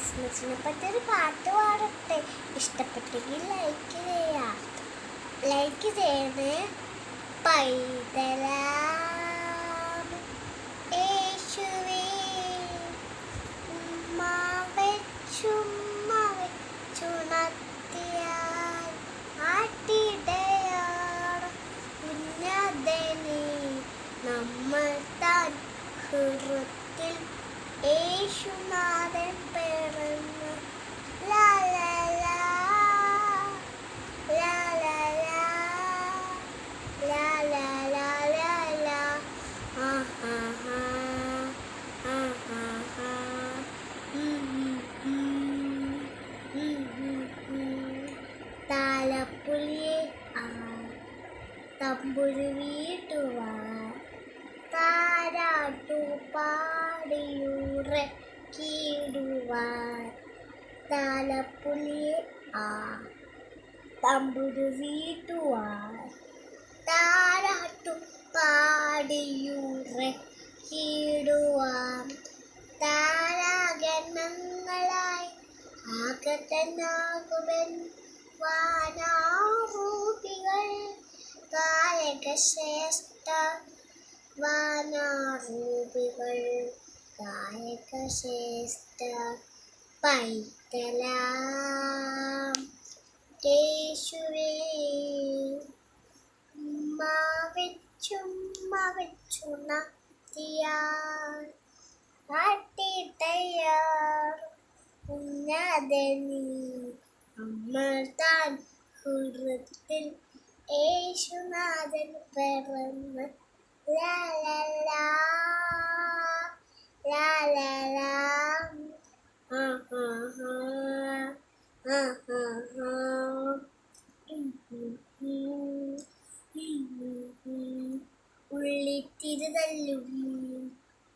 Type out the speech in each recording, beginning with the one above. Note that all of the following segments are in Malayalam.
ക്രിസ്മസിനെ പറ്റി ഒരു പാട്ട് പാടട്ടെ. ഇഷ്ടപ്പെട്ടെങ്കിൽ ലൈക്ക് ചെയ്യാം ലൈക്ക് ചെയ്യണേ. പൈതലാം. തമ്പുരുവീട്ടുവാൻ താരാട്ടു പാടിയുറക്കിയിടുവാൻ താലപ്പുലിയെ ആ തമ്പുരുവീട്ടുവാൻ താരാട്ടു പാടിയുറക്കിയിടുവാൻ താരാഗണങ്ങളായി ആകത്തനാകുമെൻ വാനാഹൂപികൾ ഗായകശ്രേഷ്ഠ വാനാരൂപികൾ ഗായകശ്രേഷ്ഠ പൈതലാം. കേശുവേ ചുമ്മ വെച്ചുണർത്തിയാൽ ആട്ടിത്തയ്യാർ ഉന്നതനി അമർത്താൻ ഹൃദയത്തിൽ യേശുനാഥൻ പിറന്ന്. ഉള്ളിത്തിരുതല്ലും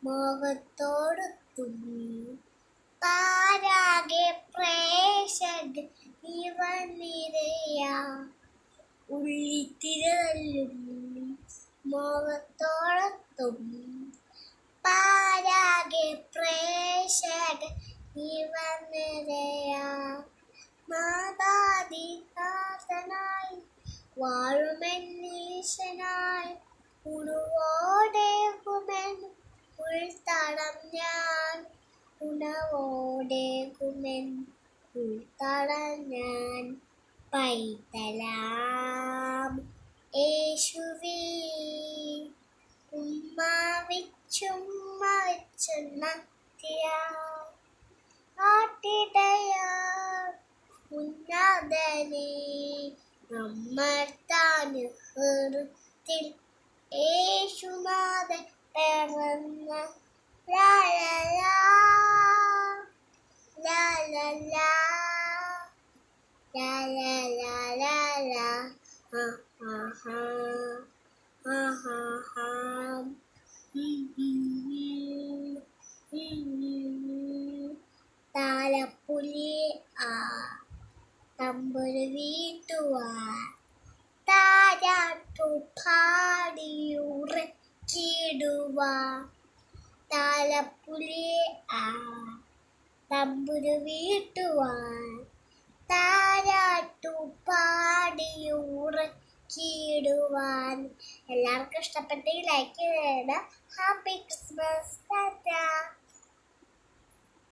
മോഹത്തോടൊത്തും പാരാകെ പ്രേഷക് ഇവ നിരയാ. ഉള്ളിത്തിരതല്ലും മോഹത്തോളത്തും പാരാകെ പ്രേക്ഷക വാഴുമെന്നീശനായി ഉണവോടേകുമെൻ ഉൾത്തടം ഞാൻ ഉണവോടേകുമെൻ ഉൾത്തടം ഞാൻ പൈതലാം യേശുവേ. ഉമ്മാവിച്ചുമ്മ ചുണ്ണത്തിയ ആട്ടിടയ ഉന്നതനെ നമ്മർത്താന് ഹൃത്തിൽ യേശുനാഥൻ പിറന്ന ലാലലാ താലപ്പൊലി ആ തമ്പുരു വീട്ടുവാ. താരാട്ടു പാടിയുറക്കിടുവാൻ താലപ്പുലി ആ തമ്പുരു വീട്ടുവാ. താരാട്ടു പാടിയുറക്കിടുവാൻ എല്ലാവർക്കും ഇഷ്ടപ്പെട്ടെങ്കിൽ ലൈക്ക് ചെയ്യണം. Happy Christmas Tata